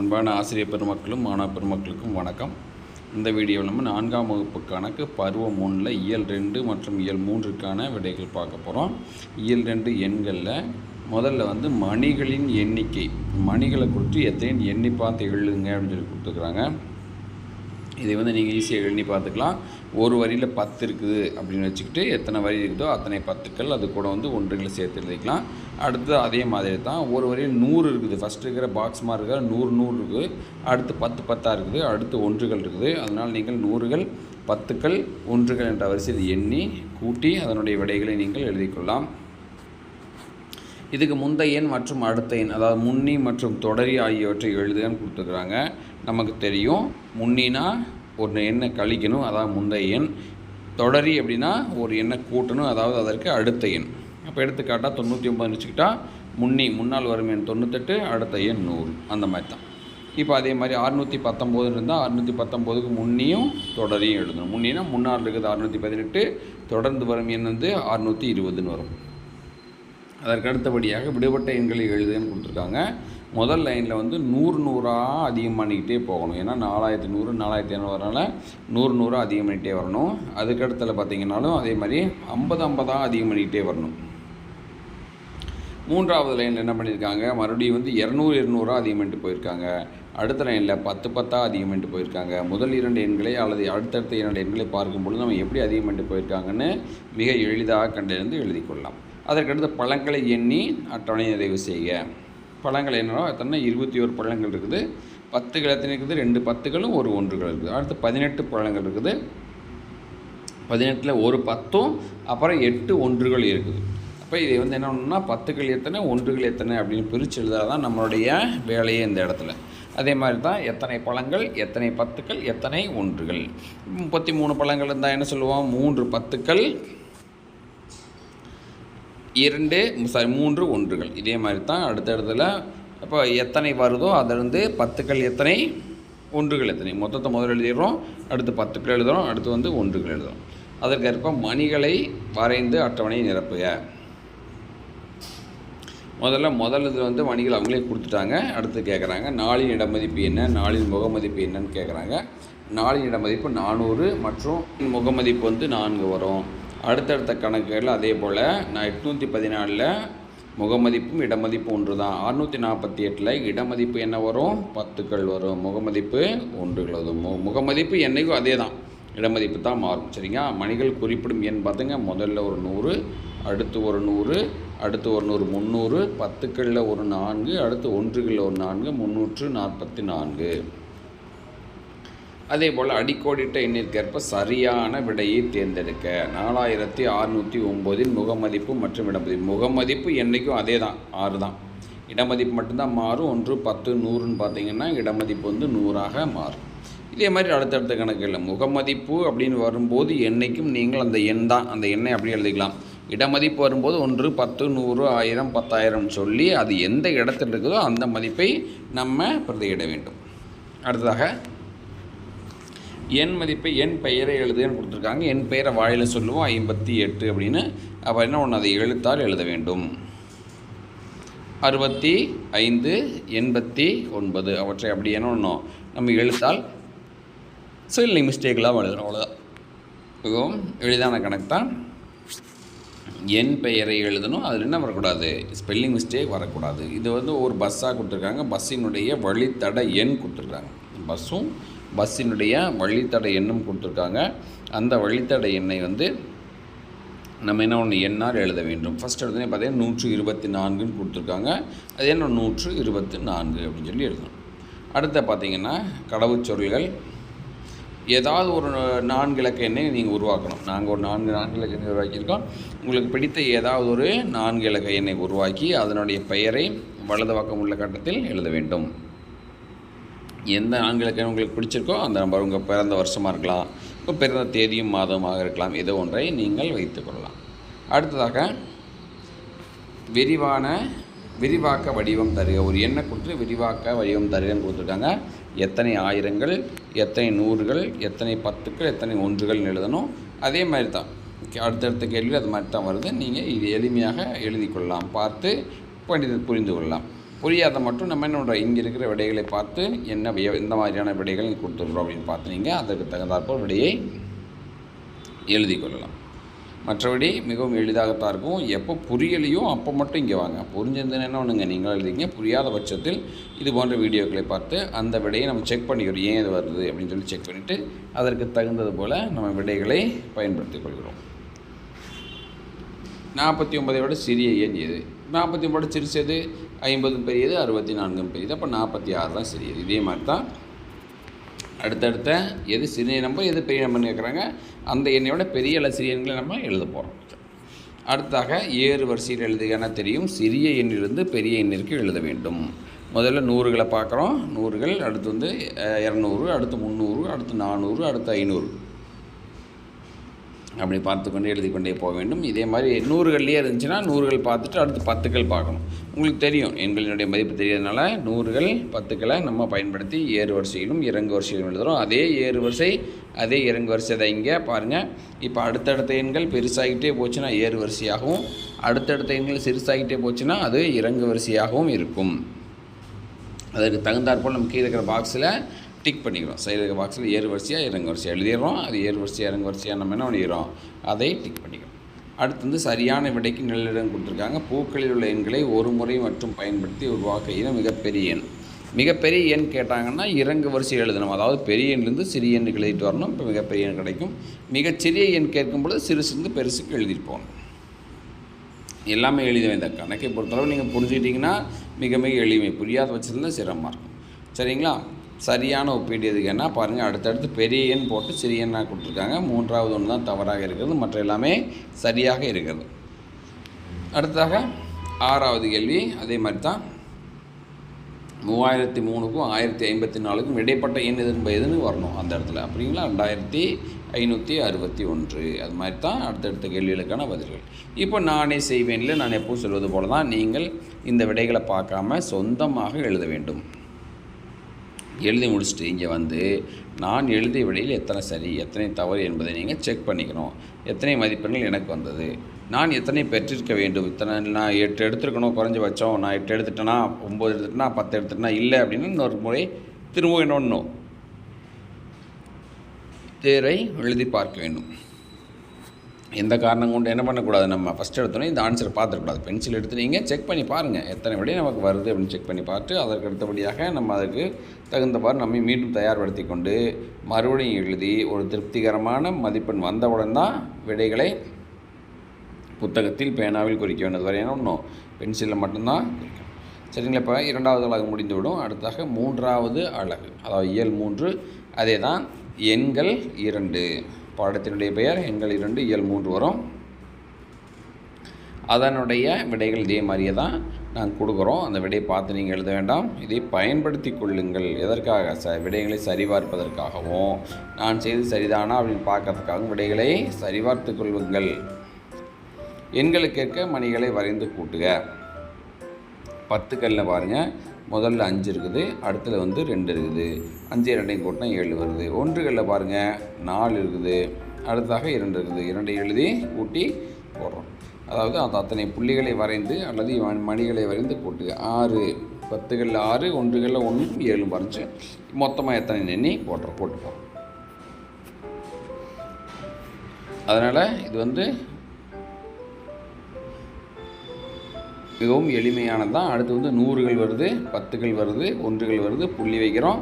அன்பான ஆசிரியர் பெருமக்களும் மாணவ பெருமக்களுக்கும் வணக்கம். இந்த வீடியோவில் நம்ம நான்காம் வகுப்பு கணக்கு பருவம் ஒன்றில் இயல் ரெண்டு மற்றும் இயல் மூன்றுக்கான விடைகள் பார்க்க போகிறோம் இயல் ரெண்டு எண்களில் முதல்ல வந்து மணிகளின் எண்ணிக்கை. மணிகளை கொடுத்து எத்தனை எண்ணி பார்த்து எழுதுங்க அப்படின்னு சொல்லி கொடுத்துருக்குறாங்க. இதை வந்து நீங்கள் ஈஸியாக எண்ணி பார்த்துக்கலாம். ஒரு வரியில் பத்து இருக்குது அப்படின்னு வச்சுக்கிட்டு எத்தனை வரி இருக்குதோ அத்தனை பத்துக்கள் அது கூட வந்து ஒன்றுகளை சேர்த்து எழுதிக்கலாம். அடுத்து அதே மாதிரி தான் ஒரு வரியில் நூறு இருக்குது. ஃபஸ்ட்டு இருக்கிற பாக்ஸ் மாதிரி இருக்கிற நூறு நூறு இருக்குது. அடுத்து பத்து பத்தாக இருக்குது. அடுத்து ஒன்றுகள் இருக்குது. அதனால் நீங்கள் நூறுகள் பத்துக்கள் ஒன்றுகள் என்ற வரிசையில் எண்ணி கூட்டி அதனுடைய விடைகளை நீங்கள் எழுதிக்கொள்ளலாம். இதுக்கு முந்தைய எண் மற்றும் அடுத்த எண் அதாவது முன்னி மற்றும் தொடரி ஆகியவற்றை எழுதுகன்னு கொடுத்துருக்குறாங்க. நமக்கு தெரியும். முன்னினா ஒரு எண்ணை கழிக்கணும் அதாவது முந்தைய எண். தொடரி அப்படின்னா ஒரு எண்ணை கூட்டணும் அதாவது அதற்கு அடுத்த எண். அப்போ எடுத்துக்காட்டால் தொண்ணூற்றி ஒம்பது வச்சுக்கிட்டா முன்னி முன்னால் வரும் எண் தொண்ணூத்தெட்டு அடுத்த எண் நூறு. அந்த மாதிரி தான் இப்போ அதே மாதிரி அறுநூற்றி பத்தொம்போது இருந்தால் அறுநூற்றி பத்தொம்போதுக்கு முன்னியும் தொடரியும் எழுதணும். முன்னினா முன்னால் இருக்குது அறுநூற்றி பதினெட்டு தொடர்ந்து வரும் எண் வந்து அறுநூற்றி இருபதுன்னு வரும். அதற்கு அடுத்தபடியாக விடுபட்ட எண்களை எழுதுன்னு கொடுத்துருக்காங்க. முதல் லைனில் வந்து நூறு நூறாக அதிகம் பண்ணிக்கிட்டே போகணும். ஏன்னா நாலாயிரத்தி நூறு நாலாயிரத்தி இரநூறுனால நூறு நூறாக அதிகம் பண்ணிக்கிட்டே வரணும். அதுக்கடுத்தில் பார்த்தீங்கன்னாலும் அதே மாதிரி ஐம்பது ஐம்பதாக அதிகம் பண்ணிக்கிட்டே வரணும். மூன்றாவது லைனில் என்ன பண்ணியிருக்காங்க மறுபடியும் வந்து இரநூறு இருநூறாக அதிகம் பண்ணிட்டு போயிருக்காங்க. அடுத்த லைனில் பத்து பத்தாக அதிகம் பண்ணிட்டு போயிருக்காங்க. முதல் இரண்டு எண்களை அல்லது அடுத்தடுத்த இரண்டு எண்களை பார்க்கும் பொழுது நம்ம எப்படி அதிகம் பண்ணிட்டு போயிருக்காங்கன்னு மிக எளிதாக கண்டறிந்து எழுதி கொள்ளலாம். அதற்கடுத்து பழங்களை எண்ணி அட்டவணை நிறைவு செய்க. பழங்கள் என்னன்னா எத்தனை இருபத்தி ஒரு பழங்கள் இருக்குது. பத்துகள் எத்தனை இருக்குது? ரெண்டு பத்துகளும் ஒரு ஒன்றுகள் இருக்குது. அடுத்து பதினெட்டு பழங்கள் இருக்குது. பதினெட்டில் ஒரு பத்தும் அப்புறம் எட்டு ஒன்றுகள் இருக்குது. அப்போ இதை வந்து என்ன பண்ணணும்னா பத்துக்கள் எத்தனை ஒன்றுகள் எத்தனை அப்படின்னு பிரித்து எழுதாதான் தான் நம்மளுடைய வேலையே இந்த இடத்துல. அதே மாதிரி தான் எத்தனை பழங்கள் எத்தனை பத்துக்கள் எத்தனை ஒன்றுகள். முப்பத்தி மூணு பழங்கள் இருந்தால் என்ன சொல்லுவோம்? மூன்று பத்துக்கள் இரண்டு சாரி மூன்று ஒன்றுகள். இதே மாதிரி தான் அடுத்த இடத்துல இப்போ எத்தனை வருதோ அதிலிருந்து பத்துக்கள் எத்தனை? ஒன்றுகள் எத்தனை? மொத்தத்தை முதல்ல எழுதிடுறோம். அடுத்து பத்துக்கள் எழுதுகிறோம் அடுத்து வந்து ஒன்றுகள் எழுதுகிறோம் அதற்கேற்ப மணிகளை வரைந்து அட்டவணையை நிரப்புக. முதல்ல முதல் இதில் வந்து மணிகள் அவங்களே கொடுத்துட்டாங்க. அடுத்து கேட்குறாங்க நாளின் இடமதிப்பு என்ன? நாளின் முகமதிப்பு என்னன்னு கேட்குறாங்க நாளின் இடமதிப்பு நானூறு மற்றும் முகமதிப்பு வந்து நான்கு வரும். அடுத்தடுத்த கணக்குகள் அதே போல் நான் எட்நூற்றி பதினாலில் முகமதிப்பும் இடமதிப்பும் ஒன்று தான் அறுநூற்றி நாற்பத்தி எட்டில் இடமதிப்பு என்ன வரும்? பத்துக்கள் வரும். முகமதிப்பு ஒன்றுகள் வரும். மு முகமதிப்பு என்றைக்கும் அதே தான் இடமதிப்பு தான் மாறும். சரிங்களா? மணிகள் குறிப்பிடும் எண் பார்த்துங்க முதல்ல ஒரு நூறு அடுத்து ஒரு நூறு அடுத்து ஒரு நூறு முந்நூறு பத்துக்களில் ஒரு நான்கு அடுத்து ஒன்றுகளில் ஒரு நான்கு முந்நூற்று நாற்பத்தி நான்கு. அதே போல் அடிக்கோடிட்ட எண்ணிற்கேற்ப சரியான விடையை தேர்ந்தெடுக்க. நாலாயிரத்தி அறுநூற்றி ஒம்போதின் முகமதிப்பு மற்றும் இடமதிப்பு. முகமதிப்பு என்றைக்கும் அதே தான் ஆறு தான் இடமதிப்பு மட்டும்தான் மாறும். ஒன்று பத்து நூறுன்னு பார்த்தீங்கன்னா இடமதிப்பு வந்து நூறாக மாறும். இதே மாதிரி அடுத்தடுத்த கணக்கில் முகமதிப்பு அப்படின்னு வரும்போது என்றைக்கும் நீங்கள் அந்த எண் தான் அந்த எண்ணை அப்படி எழுதிக்கலாம். இடமதிப்பு வரும்போது ஒன்று பத்து நூறு ஆயிரம் பத்தாயிரம் சொல்லி அது எந்த இடத்துல இருக்குதோ அந்த மதிப்பை நம்ம பிரதியிட வேண்டும். அடுத்ததாக என் மதிப்பை என் பெயரை எழுதுன்னு கொடுத்துருக்காங்க. என் பெயரை வாயில் சொல்லுவோம் ஐம்பத்தி எட்டு அப்படின்னு. அப்போ என்ன ஒன்று அதை எழுத்தால் எழுத வேண்டும். அறுபத்தி ஐந்து எண்பத்தி ஒன்பது. அவற்றை அப்படி என்ன ஒன்றும் நம்ம எழுத்தால் ஸ்பெல்லிங் மிஸ்டேக்கெலாம் எழுதுகிறோம் அவ்வளோதான் மிகவும் எளிதான கணக்கு தான் என் பெயரை எழுதணும் அதில் என்ன வரக்கூடாது? ஸ்பெல்லிங் மிஸ்டேக் வரக்கூடாது. இது வந்து ஒரு பஸ்ஸாக கொடுத்துருக்காங்க. பஸ்ஸினுடைய வழித்தட எண் கொடுத்துருக்காங்க. பஸ்ஸும் பஸ்ஸினுடைய வழித்தடை எண்ணும் கொடுத்துருக்காங்க. அந்த வழித்தடை எண்ணை வந்து நம்ம என்ன ஒன்று எண்ணால் எழுத வேண்டும். ஃபஸ்ட் எழுதுனே பார்த்தீங்கன்னா நூற்று இருபத்தி நான்குன்னு கொடுத்துருக்காங்க. அது என்ன? நூற்று இருபத்தி நான்கு அப்படின்னு சொல்லி எழுதணும். அடுத்த பார்த்தீங்கன்னா கடவுச்சொல்கள் ஏதாவது ஒரு நான்கு இலக்க எண்ணை நீங்கள் உருவாக்கணும். நாங்கள் ஒரு நான்கு நான்கு இலக்க எண்ணை உருவாக்கியிருக்கோம். உங்களுக்கு பிடித்த ஏதாவது ஒரு நான்கு இலக்க எண்ணை உருவாக்கி அதனுடைய பெயரை வலது பக்கம் உள்ள கட்டத்தில் எழுத வேண்டும். எந்த நான்கு உங்களுக்கு பிடிச்சிருக்கோ அந்த நம்பர் உங்கள் பிறந்த வருஷமாக இருக்கலாம் உங்கள் பிறந்த தேதியும் மாதமாக இருக்கலாம் ஏதோ ஒன்றை நீங்கள் வைத்துக்கொள்ளலாம் அடுத்ததாக விரிவான விரிவாக்க வடிவம் தருக. ஒரு எண்ணை கொடுத்து விரிவாக்க வடிவம் தருகன்னு கொடுத்துருக்காங்க. எத்தனை ஆயிரங்கள் எத்தனை நூறுகள் எத்தனை பத்துக்கள் எத்தனை ஒன்றுகள் எழுதணும். அதே மாதிரி தான். அடுத்தடுத்த கேள்வி அது மாதிரி தான் வருது. நீங்கள் இது எளிமையாக எழுதி கொள்ளலாம். பார்த்து படித்து புரிந்து கொள்ளலாம். புரியாத மட்டும் நம்ம என்ன பண்ணுறோம் இங்கே இருக்கிற விடைகளை பார்த்து என்ன எந்த மாதிரியான விடைகள் கொடுத்துருக்குறோம் அப்படின்னு பார்த்து நீங்கள் அதற்கு தகுந்தாற்போல் விடையை எழுதி கொள்ளலாம். மற்றபடி மிகவும் எளிதாகத்தான் இருக்கும். எப்போ புரியலையோ அப்போ மட்டும் இங்கே வாங்க. புரிஞ்சிருந்ததுன்னு என்ன ஒன்றுங்க நீங்களும் எழுதிங்க. புரியாத பட்சத்தில் இது போன்ற வீடியோக்களை பார்த்து அந்த விடையை நம்ம செக் பண்ணிக்கிறோம் ஏன் இது வருது அப்படின்னு சொல்லி செக் பண்ணிவிட்டு அதற்கு தகுந்தது போல் நம்ம விடைகளை பயன்படுத்திக் கொள்கிறோம். நாற்பத்தி ஒன்பதை விட சிறிய எண் எது? நாற்பத்தி ஒன்பது சிறுசது ஐம்பதும் பெரியது அறுபத்தி நான்கும் பெரியது. அப்போ நாற்பத்தி ஆறு தான் சிறியது. இதே மாதிரி தான் அடுத்தடுத்த எது சிறிய நம்பர் எது பெரிய நம்பர்னு கேட்குறாங்க. அந்த எண்ணை விட பெரிய அல்ல சிறிய எண்களை நம்ம எழுத போகிறோம் அடுத்தாக ஏறு வரிசையில் எழுதுகன்னா தெரியும். சிறிய எண்ணிலிருந்து பெரிய எண்ணிற்கு எழுத வேண்டும். முதல்ல நூறுகளை பார்க்குறோம். நூறுகள் அடுத்து வந்து இரநூறு அடுத்து முந்நூறு அடுத்து நானூறு அடுத்து ஐநூறு. அப்படி பார்த்துக்கொண்டு எழுதி கொண்டே போக வேண்டும். இதே மாதிரி நூறுகள்லேயே இருந்துச்சுன்னா நூறுகள் பார்த்துட்டு அடுத்து பத்துக்கள் பார்க்கணும். உங்களுக்கு தெரியும் எண்களினுடைய மதிப்பு தெரியறதுனால நூறுகள் பத்துக்களை நம்ம பயன்படுத்தி ஏறு வரிசையிலும் இறங்கு வரிசையிலும் எழுதுகிறோம் அதே ஏறு வரிசை அதே இறங்கு வரிசை தான் இங்கே. பாருங்கள் இப்போ அடுத்தடுத்த எண்கள் பெருசாகிட்டே போச்சுன்னா ஏறு வரிசையாகவும் அடுத்தடுத்த எண்கள் சிறுசாகிட்டே போச்சுன்னா அது இறங்கு வரிசையாகவும் இருக்கும். அதற்கு தகுந்தாற்போல் நம்ம கீழே இருக்கிற பாக்ஸில் டிக் பண்ணிக்கிறோம் செயலக பாக்ஸில் ஏறு வரிசையாக இறங்கு வரிசையாக எழுதிடுறோம். அது ஏறு வரிசையாக இறங்கு வரிசையாக நம்ம என்ன பண்ணிடுறோம்? அதை டிக் பண்ணிக்கிறோம் அடுத்து வந்து சரியான விடைக்கு நிழலிடம் கொடுத்துருக்காங்க. பூக்களில் உள்ள எண்களை ஒரு முறை மற்றும் பயன்படுத்தி உருவாக்குகிற மிகப்பெரிய எண். மிகப்பெரிய எண் கேட்டாங்கன்னா இறங்கு வரிசை எழுதணும். அதாவது பெரிய எண்ணிலிருந்து சிறிய எண்ணுக்கு எழுதிட்டு வரணும். இப்போ மிகப்பெரிய எண் கிடைக்கும். மிகச்சிறிய எண் கேட்கும் பொழுது சிறுசிருந்து பெருசுக்கு எழுதிட்டு போகணும். எல்லாமே எளிமை இந்த கணக்கை பொறுத்தளவு நீங்கள் புரிஞ்சுக்கிட்டிங்கன்னா மிக மிக எளிமை. புரியாத வச்சுருந்தா சிரமமாக இருக்கும். சரிங்களா? சரியான ஒப்பீடு எதுக்கு என்ன பாருங்கள் அடுத்தடுத்து பெரிய எண் போட்டு சிறிய எண்ணாக கொடுத்துருக்காங்க. மூன்றாவது ஒன்று தான் தவறாக இருக்கிறது. மற்ற எல்லாமே சரியாக இருக்கிறது. அடுத்ததாக ஆறாவது கேள்வி. அதே மாதிரி தான். மூவாயிரத்தி மூணுக்கும் ஆயிரத்தி ஐம்பத்தி நாலுக்கும் இடைப்பட்ட எண் எதுன்னு எதுன்னு வரணும் அந்த இடத்துல. அப்படிங்களா? ரெண்டாயிரத்தி ஐநூற்றி அறுபத்தி ஒன்று. அது மாதிரி தான் அடுத்தடுத்த கேள்விகளுக்கான பதில்கள். இப்போ நானே செய்வேன்ல நான் எப்பவும் சொல்வது போல தான் நீங்கள் இந்த விடைகளை பார்க்காம சொந்தமாக எழுத வேண்டும். எழுதி முடிச்சுட்டு இங்கே வந்து நான் எழுதிய விடையில் எத்தனை சரி எத்தனை தவறு என்பதை நீங்கள் செக் பண்ணிக்கணும். எத்தனை மதிப்பெண்கள் எனக்கு வந்தது? நான் எத்தனை பெற்றிருக்க வேண்டும்? இத்தனை நான் எட்டு எடுத்துருக்கணும் குறைஞ்சபட்சம் நான் எட்டு எடுத்துட்டேன்னா ஒம்பது எடுத்துட்டேனா பத்து எடுத்துட்டேனா இல்லை அப்படின்னு இன்னொரு முறை திரும்பவும் இன்னொன்று தேரை எழுதி பார்க்க வேண்டும். எந்த காரணம் கொண்டு என்ன பண்ணக்கூடாது? நம்ம ஃபஸ்ட் எடுத்தோன்னே இந்த ஆன்சர் பார்த்துக்கூடாது பென்சில் எடுத்து நீங்கள் செக் பண்ணி பாருங்கள் எத்தனை விடை நமக்கு வருது அப்படின்னு செக் பண்ணி பார்த்து அதற்கு அடுத்தபடியாக நம்ம அதுக்கு தகுந்தவாறு நம்மை மீண்டும் தயார்படுத்தி கொண்டு மறுபடியும் எழுதி ஒரு திருப்திகரமான மதிப்பெண் வந்தவுடன் தான் விடைகளை புத்தகத்தில் பேனாவில் குறிக்க வேண்டியது வரையான ஒன்றும் பென்சிலில் மட்டும்தான் குறிக்கணும். சரிங்களா? இப்போ இரண்டாவது அழகு முடிந்துவிடும். அடுத்தாக மூன்றாவது அழகு அதாவது இயல் மூன்று. அதே தான் எண்கள் இரண்டு. பாடத்தினுடைய பெயர் எண்கள் இரண்டு இயல் மூன்று வரும். அதனுடைய விடைகள் இதே மாதிரியே தான் நாங்கள் கொடுக்குறோம். அந்த விடையை பார்த்து நீங்கள் எழுத வேண்டாம். இதை பயன்படுத்தி கொள்ளுங்கள். எதற்காக? ச விடைகளை சரிபார்ப்பதற்காகவும் நான் செய்து சரிதானா அப்படின்னு பார்க்கறதுக்காகவும் விடைகளை சரிபார்த்து கொள்ளுங்கள். எண்களுக்கேற்க மணிகளை வரைந்து கூட்டுக. பத்து கல்லில் பாருங்கள் முதல்ல அஞ்சு இருக்குது அடுத்தது வந்து ரெண்டு இருக்குது. அஞ்சு ரெண்டையும் கூட்டினா ஏழு வருது. ஒன்றுகளில் பாருங்கள் நாலு இருக்குது. அடுத்ததாக இரண்டு இருக்குது. இரண்டை எழுதி கூட்டி போடுறோம். அதாவது அந்த அத்தனை புள்ளிகளை வரைந்து அல்லது ம- மணிகளை வரைந்து கூட்டு ஆறு பத்துகளில் ஆறு ஒன்றுகளில் ஒன்றும் ஏழு வரைஞ்சி மொத்தமாக எத்தனை எண்ணி போட்டுறோம் போட்டுப்போம். அதனால் இது வந்து மிகவும் எளிமையானது தான் அடுத்து வந்து நூறுகள் வருது பத்துகள் வருது ஒன்றுகள் வருது புள்ளி வைக்கிறோம்.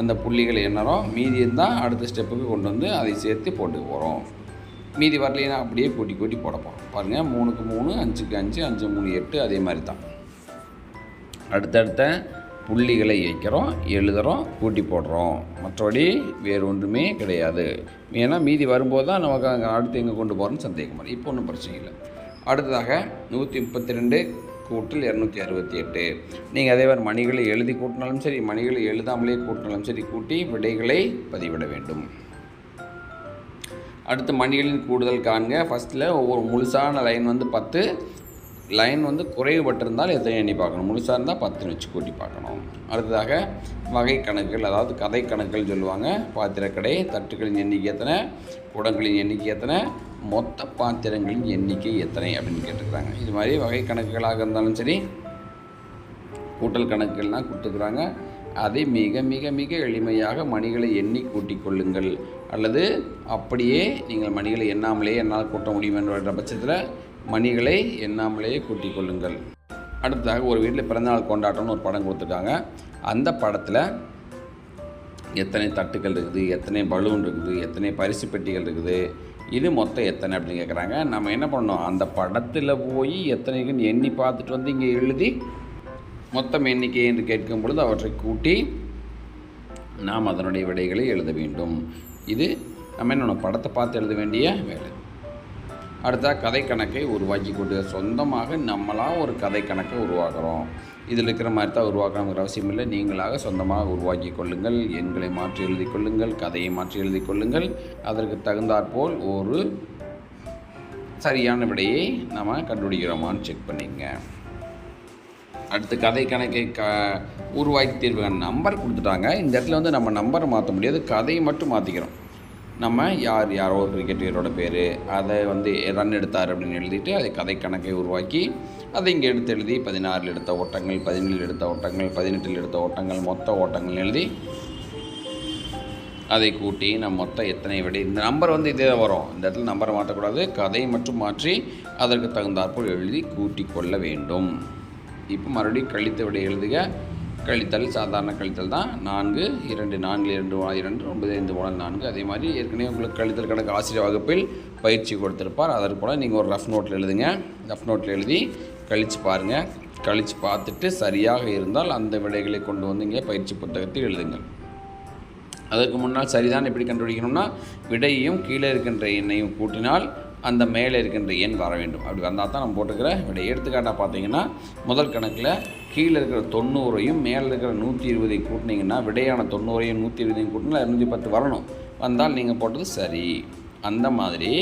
அந்த புள்ளிகளை எண்ணறோம் மீதி இருந்தால் அடுத்த ஸ்டெப்புக்கு கொண்டு வந்து அதை சேர்த்து போட்டு போகிறோம் மீதி வரலைன்னா அப்படியே கூட்டி கூட்டி போட போகிறோம் பாருங்கள் மூணுக்கு மூணு அஞ்சுக்கு அஞ்சு அஞ்சு மூணு எட்டு அதே மாதிரி தான் அடுத்தடுத்த புள்ளிகளை வைக்கிறோம் எழுதுகிறோம் கூட்டி போடுறோம். மற்றபடி வேறு ஒன்றுமே கிடையாது. ஏன்னா மீதி வரும்போது தான் நமக்கு அங்கே அடுத்து எங்கே கொண்டு போகிறோன்னு சந்தேகம் வரும். இப்போ ஒன்றும் பிரச்சனை இல்லை. அடுத்ததாக நூற்றி முப்பத்தி ரெண்டு கூட்டல் இரநூத்தி அறுபத்தி எட்டு. நீங்கள் அதே மாதிரி மணிகளை எழுதி கூட்டினாலும் சரி மணிகளை எழுதாமலே கூட்டினாலும் சரி கூட்டி விடைகளை பதிவிட வேண்டும். அடுத்து மணிகளின் கூடுதல் காண்க. ஃபஸ்ட்டில் ஒவ்வொரு முழுசான லைன் வந்து பத்து லைன் வந்து குறைவுபட்டிருந்தால் எத்தனை எண்ணி பார்க்கணும்? முழுசாக இருந்தால் பத்துன்னு வச்சு கூட்டி பார்க்கணும். அடுத்ததாக வகை கணக்குகள் அதாவது கதை கணக்குகள் சொல்லுவாங்க. பாத்திரக்கடை தட்டுகளின் எண்ணிக்கை எத்தனை குடங்களின் எண்ணிக்கை எத்தனை மொத்த பாத்திரங்களின் எண்ணிக்கை எத்தனை அப்படின்னு கேட்டுக்கிறாங்க. இது மாதிரி வகை கணக்குகளாக இருந்தாலும் சரி கூட்டல் கணக்குகள்லாம் கொடுத்துருக்குறாங்க அதை மிக மிக மிக எளிமையாக மணிகளை எண்ணி கூட்டிக் கொள்ளுங்கள். அல்லது அப்படியே நீங்கள் மணிகளை எண்ணாமலேயே என்னால் கூட்ட முடியும் என்ற பட்சத்தில் மணிகளை எண்ணாமலேயே கூட்டிக் கொள்ளுங்கள். அடுத்ததாக ஒரு வீட்டில் பிறந்தநாள் கொண்டாட்டம்னு ஒரு படம் கொடுத்துருக்காங்க. அந்த படத்தில் எத்தனை தட்டுகள் இருக்குது எத்தனை பலூன் இருக்குது எத்தனை பரிசு பெட்டிகள் இருக்குது இது மொத்தம் எத்தனை அப்படின்னு கேட்குறாங்க நம்ம என்ன பண்ணோம் அந்த படத்தில் போய் எத்தனைக்குன்னு எண்ணி பார்த்துட்டு வந்து இங்கே எழுதி மொத்தம் எண்ணிக்கை என்று கேட்கும் பொழுது அவற்றை கூட்டி நாம் அதனுடைய விடைகளை எழுத வேண்டும். இது நம்ம என்ன பண்ணணும்? படத்தை பார்த்து எழுத வேண்டிய வேலை. அடுத்தா கதை கணக்கை உருவாக்கி கொண்டு சொந்தமாக நம்மளாக ஒரு கதை கணக்கை உருவாக்குறோம். இதில் இருக்கிற மாதிரி தான் உருவாக்கணுங்கிற அவசியம் இல்லை. நீங்களாக சொந்தமாக உருவாக்கி கொள்ளுங்கள். எண்களை மாற்றி எழுதி கொள்ளுங்கள். கதையை மாற்றி எழுதி கொள்ளுங்கள். அதற்கு தகுந்தாற்போல் ஒரு சரியான விடையை நம்ம கண்டுபிடிக்கிறோமான்னு செக் பண்ணிங்க அடுத்து கதை கணக்கை க உருவாக்கி தீர்வு நம்பர் கொடுத்துட்டாங்க. இந்த இடத்துல வந்து நம்ம நம்பரை மாற்ற முடியாது. கதையை மட்டும் மாற்றிக்கிறோம் நம்ம யார் யாரோ ஒரு கிரிக்கெட் வீரரோட பேர் அதை வந்து ரன் எடுத்தார் அப்படின்னு எழுதிட்டு அதை கதை கணக்கை உருவாக்கி அதை இங்கே எடுத்து எழுதி பதினாறில் எடுத்த ஓட்டங்கள் பதினேழில் எடுத்த ஓட்டங்கள் பதினெட்டில் எடுத்த ஓட்டங்கள் மொத்த ஓட்டங்கள் எழுதி அதை கூட்டி நம்ம மொத்தம் எத்தனை விடை இந்த நம்பர் வந்து இதே தான் வரும். இந்த இடத்துல நம்பரை மாற்றக்கூடாது. கதை மட்டும் மாற்றி அதற்கு தகுந்தாற்போல் எழுதி கூட்டி கொள்ள வேண்டும். இப்போ மறுபடியும் கழித்த விடை எழுதுக. கழித்தல் சாதாரண கழித்தல் தான். நான்கு இரண்டு நான்கு இரண்டு இரண்டு ஒன்பது ஐந்து மூணு நான்கு. அதே மாதிரி ஏற்கனவே உங்களுக்கு கழித்தல் கணக்கு ஆசிரியர் வகுப்பில் பயிற்சி கொடுத்துருப்பார். அதற்கு போல் நீங்கள் ஒரு ரஃப் நோட்டில் எழுதுங்க. ரஃப் நோட்டில் எழுதி கழித்து பாருங்கள் கழித்து பார்த்துட்டு சரியாக இருந்தால் அந்த விடைகளை கொண்டு வந்து இங்கே பயிற்சி புத்தகத்தில் எழுதுங்கள். அதற்கு முன்னால் சரிதான் எப்படி கண்டுபிடிக்கணும்னா விடையையும் கீழே இருக்கின்ற எண்ணையும் கூட்டினால் அந்த மேலே இருக்கின்ற எண் வர வேண்டும். அப்படி வந்தால் தான் நம்ம போட்டுக்கிற விடை. எடுத்துக்காட்டாக பார்த்தீங்கன்னா முதல் கணக்கில் கீழே இருக்கிற தொண்ணூறையும் மேலே இருக்கிற நூற்றி இருபதையும் கூட்டினீங்கன்னா விடையான தொண்ணூறையும் நூற்றி இருபதையும் கூட்டினா இரநூத்தி பத்து வரணும். வந்தால் நீங்கள் போட்டது சரி. அந்த மாதிரி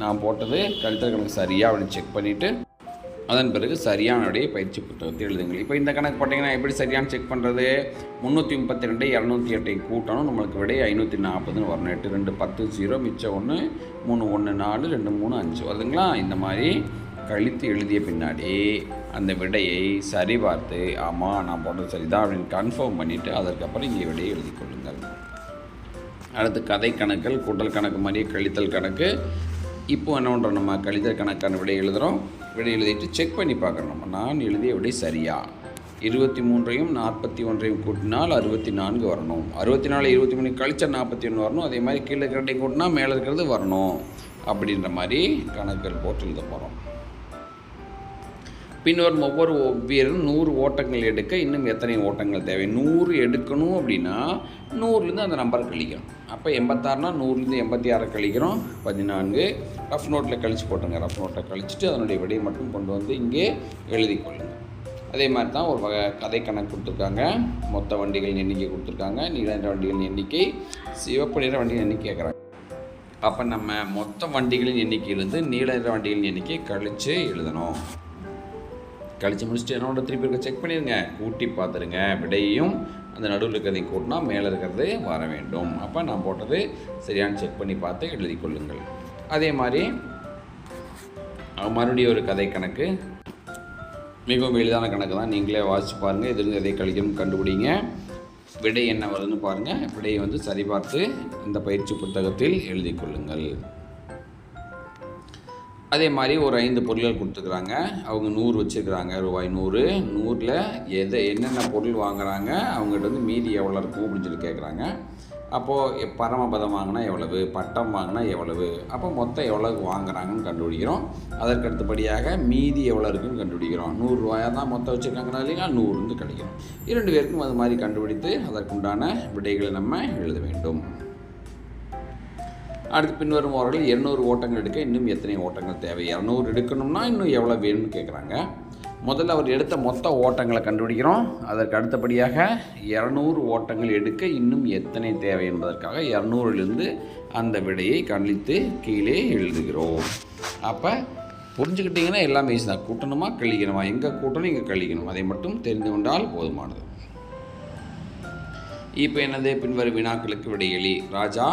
நான் போட்டது கழித்தல் கணக்கு சரியாக அப்படின்னு செக் பண்ணிவிட்டு அதன் பிறகு சரியான விடையை பயிற்சி புத்தகத்தை எழுதுங்கள். இப்போ இந்த கணக்கு பார்த்தீங்கன்னா எப்படி சரியான செக் பண்ணுறது முந்நூற்றி முப்பத்தி ரெண்டு இரநூத்தி எட்டை கூட்டணும். நம்மளுக்கு விடை ஐநூற்றி நாற்பதுன்னு வரணும். எட்டு ரெண்டு பத்து ஜீரோ மிச்சம் ஒன்று மூணு ஒன்று நாலு ரெண்டு மூணு அஞ்சு. வருதுங்களா இந்த மாதிரி கழித்து எழுதிய பின்னாடி அந்த விடையை சரி பார்த்து ஆமாம் நான் போட்டது சரிதான் அப்படின்னு கன்ஃபார்ம் பண்ணிவிட்டு அதற்கப்புறம் இங்கே விடையை எழுதி கொள்ளுங்கள். அடுத்து கதை கணக்குகள் கூட்டல் கணக்கு மாதிரியே கழித்தல் கணக்கு. இப்போ என்ன பண்ணுறோம் நம்ம கழித்தல் கணக்கான விடை எழுதுகிறோம் விடை எழுதிட்டு செக் பண்ணி பார்க்குறோம் நம்ம நான் எழுதிய விடை சரியா? இருபத்தி மூன்றையும் நாற்பத்தி ஒன்றையும் கூட்டினால் அறுபத்தி நான்கு வரணும். அறுபத்தி நாலு இருபத்தி மூணு கழிச்சா நாற்பத்தி ஒன்று வரணும். அதே மாதிரி கீழே இருக்கிறதையும் கூட்டினா மேலே இருக்கிறது வரணும். அப்படின்ற மாதிரி கணக்கில் போட்டு எழுத போகிறோம் பின்வரும் ஒவ்வொரு வீரரும் நூறு ஓட்டங்கள் எடுக்க இன்னும் எத்தனை ஓட்டங்கள் தேவை? நூறு எடுக்கணும் அப்படின்னா நூறுலேருந்து அந்த நம்பரை கழிக்கணும். அப்போ எண்பத்தாறுனா நூறுலேருந்து எண்பத்தி ஆறை கழிக்கிறோம். பதினான்கு. ரஃப் நோட்டில் கழிச்சு போட்டுங்க. ரஃப் நோட்டை கழிச்சிட்டு அதனுடைய விடையை மட்டும் கொண்டு வந்து இங்கே எழுதி கொள்ளுங்கள் அதே மாதிரி தான் ஒரு வகை கதை கணக்கு கொடுத்துருக்காங்க. மொத்த வண்டிகளின் எண்ணிக்கை கொடுத்துருக்காங்க. நீல நிற வண்டிகளின் எண்ணிக்கை சிவப்பு நிற வண்டிகளின் எண்ணிக்கை கேட்குறாங்க அப்போ நம்ம மொத்த வண்டிகளின் எண்ணிக்கையிலிருந்து நீல நிற வண்டிகளின் எண்ணிக்கை கழித்து எழுதணும். கழிச்சு முடிச்சுட்டு என்னோட திருப்பி இருக்க செக் பண்ணிடுங்க. கூட்டி பார்த்துருங்க விடையும் அந்த நடுவில் இருக்கிறதையும் கூட்டினா மேலே இருக்கிறது வர வேண்டும். அப்போ நான் போட்டது சரியான செக் பண்ணி பார்த்து எழுதி கொள்ளுங்கள். அதே மாதிரி மறுபடியும் ஒரு கதை கணக்கு. மிகவும் எளிதான கணக்கு தான். நீங்களே வாசித்து பாருங்கள் எதிர்ந்து எதை கழிக்கணும் கண்டுபிடிங்க. விடை என்ன வருதுன்னு பாருங்கள் விடையை வந்து சரிபார்த்து இந்த பயிற்சி புத்தகத்தில் எழுதி கொள்ளுங்கள். அதே மாதிரி ஒரு ஐந்து பொருள்கள் கொடுத்துருக்குறாங்க அவங்க நூறு வச்சுருக்குறாங்க ரூபாய் நூறு. நூறில் எதை என்னென்ன பொருள் வாங்குறாங்க அவங்ககிட்ட வந்து மீதி எவ்வளோ இருக்கும் அப்படின்னு சொல்லி கேட்குறாங்க. அப்போது பரமபதம் வாங்கினா எவ்வளவு பட்டம் வாங்கினா எவ்வளவு அப்போ மொத்தம் எவ்வளவு வாங்குறாங்கன்னு கண்டுபிடிக்கிறோம். அதற்கு அடுத்தபடியாக மீதி எவ்வளோ இருக்குன்னு கண்டுபிடிக்கிறோம். நூறுரூவாயாக தான் மொத்தம் வச்சுருக்காங்கன்னா இல்லையா? நூறுன்னு கிடைக்கும் இரண்டு பேருக்கும் அது மாதிரி கண்டுபிடித்து அதற்குண்டான விடைகளை நம்ம எழுத வேண்டும். அடுத்து பின்வரும் அவர்கள் இரநூறு ஓட்டங்கள் எடுக்க இன்னும் எத்தனை ஓட்டங்கள் தேவை? இரநூறு எடுக்கணும்னா இன்னும் எவ்வளோ வேணும்னு கேட்குறாங்க முதல்ல அவர் எடுத்த மொத்த ஓட்டங்களை கண்டுபிடிக்கிறோம். அதற்கு அடுத்தபடியாக இரநூறு ஓட்டங்கள் எடுக்க இன்னும் எத்தனை தேவை என்பதற்காக இரநூறுலேருந்து அந்த விடையை கணித்து கீழே எழுதுகிறோம். அப்போ புரிஞ்சுக்கிட்டிங்கன்னா எல்லாமே ஈஸி தான். கூட்டணுமா கழிக்கணுமா? எங்கே கூட்டணும் இங்கே கழிக்கணும்? அதை மட்டும் தெரிந்து கொண்டால் போதுமானது. இப்போ என்னது? பின்வரும் வினாக்களுக்கு விடையளி. ராஜா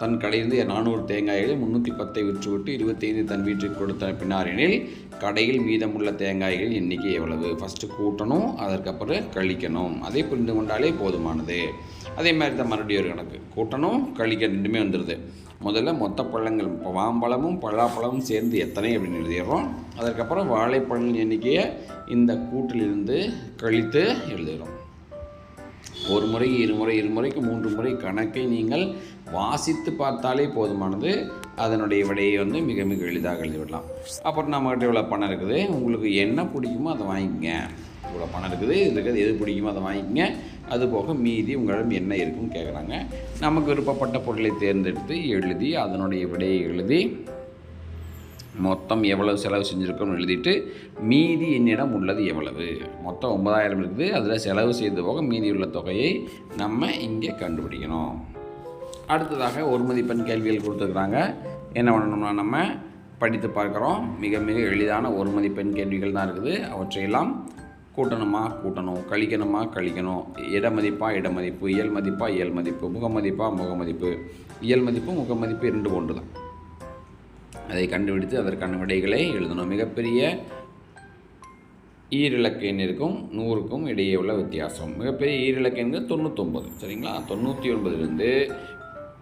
தன் கடையிலிருந்து நானூறு தேங்காய்களை முந்நூற்றி பத்தை விற்றுவிட்டு இருபத்தைந்து தன் வீட்டுக்கு கொடுத்த பின்னாரெனில் கடையில் மீதமுள்ள தேங்காய்கள் எண்ணிக்கை எவ்வளவு? ஃபஸ்ட்டு கூட்டணும் அதற்கப்புறம் கழிக்கணும். அதை புரிந்து கொண்டாலே போதுமானது. அதே மாதிரி தான் மறுபடியும் ஒரு கணக்கு. கூட்டணும் கழிக்க ரெண்டுமே வந்துடுது முதல்ல மொத்த பழங்கள் இப்போ மாம்பழமும் பலாப்பழமும் சேர்ந்து எத்தனை அப்படின்னு எழுதிடுறோம். அதற்கப்புறம் வாழைப்பழங்கள் எண்ணிக்கையை இந்த கூட்டிலிருந்து கழித்து எழுதுகிறோம் ஒரு முறை இருமுறை இருமுறைக்கு மூன்று முறை கணக்கை நீங்கள் வாசித்து பார்த்தாலே போதுமானது. அதனுடைய விடையை வந்து மிக மிக எளிதாக எழுதிவிடலாம். அப்புறம் நம்மகிட்ட இவ்வளோ பணம் இருக்குது. உங்களுக்கு என்ன பிடிக்குமோ அதை வாங்கிக்கங்க. இவ்வளோ பணம் இருக்குது. இருக்கிறது எது பிடிக்குமோ அதை வாங்கிக்கங்க. அது போக மீதி உங்களிடம் என்ன இருக்குன்னு கேட்குறாங்க நமக்கு விருப்பப்பட்ட பொருளை தேர்ந்தெடுத்து எழுதி அதனுடைய விடையை எழுதி மொத்தம் எவ்வளவு செலவு செஞ்சுருக்கோம்னு எழுதிட்டு மீதி என்னிடம் உள்ளது எவ்வளவு? மொத்தம் ஒன்பதாயிரம் இருக்குது. அதில் செலவு செய்த போக மீதி உள்ள தொகையை நம்ம இங்கே கண்டுபிடிக்கணும். அடுத்ததாக ஒரு மதிப்பெண் கேள்விகள் கொடுத்துருக்குறாங்க. என்ன பண்ணணும்னா நம்ம படித்து பார்க்குறோம். மிக மிக எளிதான ஒரு மதிப்பெண் கேள்விகள் தான் இருக்குது. அவற்றையெல்லாம் கூட்டணுமா? கூட்டணும். கழிக்கணுமா? கழிக்கணும். இடமதிப்பா? இடமதிப்பு. இயல் மதிப்பா இயல் மதிப்பு முகமதிப்பா? முகமதிப்பு. இயல் மதிப்பு முகமதிப்பு இரண்டு ஒன்று தான் அதை கண்டுபிடித்து அதற்கான விடைகளை எழுதணும். மிகப்பெரிய ஈரிலக்க எண்ணிற்கும் நூறுக்கும் இடையே உள்ள வித்தியாசம். மிகப்பெரிய ஈரிலக்க எண்கள் தொண்ணூத்தொம்பது சரிங்களா? தொண்ணூற்றி ஒன்பதுலேருந்து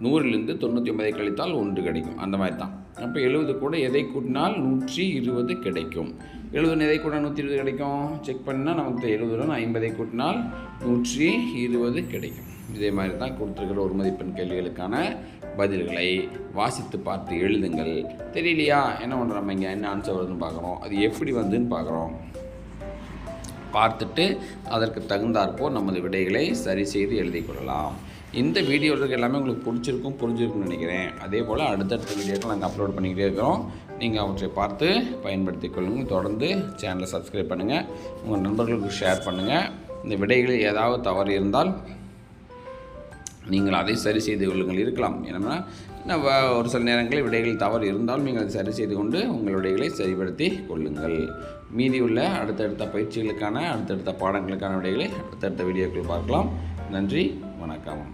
நூறிலிருந்து தொண்ணூற்றி ஒன்பதை கழித்தால் ஒன்று கிடைக்கும். அந்த மாதிரி தான் அப்போ எழுபது கூட எதை கூட்டினால் நூற்றி இருபது கிடைக்கும். எழுபது எதை கூட நூற்றி இருபது கிடைக்கும்? செக் பண்ணால் நமக்கு எழுபதுடன் ஐம்பதை கூட்டினால் நூற்றி இருபது கிடைக்கும். இதே மாதிரி தான் கொடுத்துருக்கிற ஒரு மதிப்பெண் கேள்விகளுக்கான பதில்களை வாசித்து பார்த்து எழுதுங்கள். தெரியலையா? என்ன பண்ணுறோம் இங்கே? என்ன ஆன்சர் வருதுன்னு பார்க்குறோம். அது எப்படி வந்துன்னு பார்க்குறோம். பார்த்துட்டு அதற்கு தகுந்தாற்போ நமது விடைகளை சரி செய்து எழுதி கொள்ளலாம். இந்த வீடியோவில் எல்லாமே உங்களுக்கு பிடிச்சிருக்கும் புரிஞ்சிருக்கும்னு நினைக்கிறேன். அதே போல் அடுத்தடுத்த வீடியோக்கள் நாங்கள் அப்லோட் பண்ணிக்கிட்டே இருக்கிறோம். நீங்கள் அவற்றை பார்த்து பயன்படுத்தி கொள்ளுங்கள். தொடர்ந்து சேனலை சப்ஸ்கிரைப் பண்ணுங்கள் உங்கள் நண்பர்களுக்கு ஷேர் பண்ணுங்கள் இந்த விடைகளில் ஏதாவது தவறு இருந்தால் நீங்கள் அதை சரி செய்து கொள்ளுங்கள். இருக்கலாம். என்னென்னா ஒரு சில நேரங்களில் விடைகள் தவறு இருந்தாலும் நீங்கள் அதை சரி செய்து கொண்டு உங்கள் விடைகளை சரிப்படுத்தி கொள்ளுங்கள். மீதி உள்ள அடுத்தடுத்த பயிற்சிகளுக்கான அடுத்தடுத்த பாடங்களுக்கான விடைகளை அடுத்தடுத்த வீடியோக்கள் பார்க்கலாம். நன்றி வணக்கம்.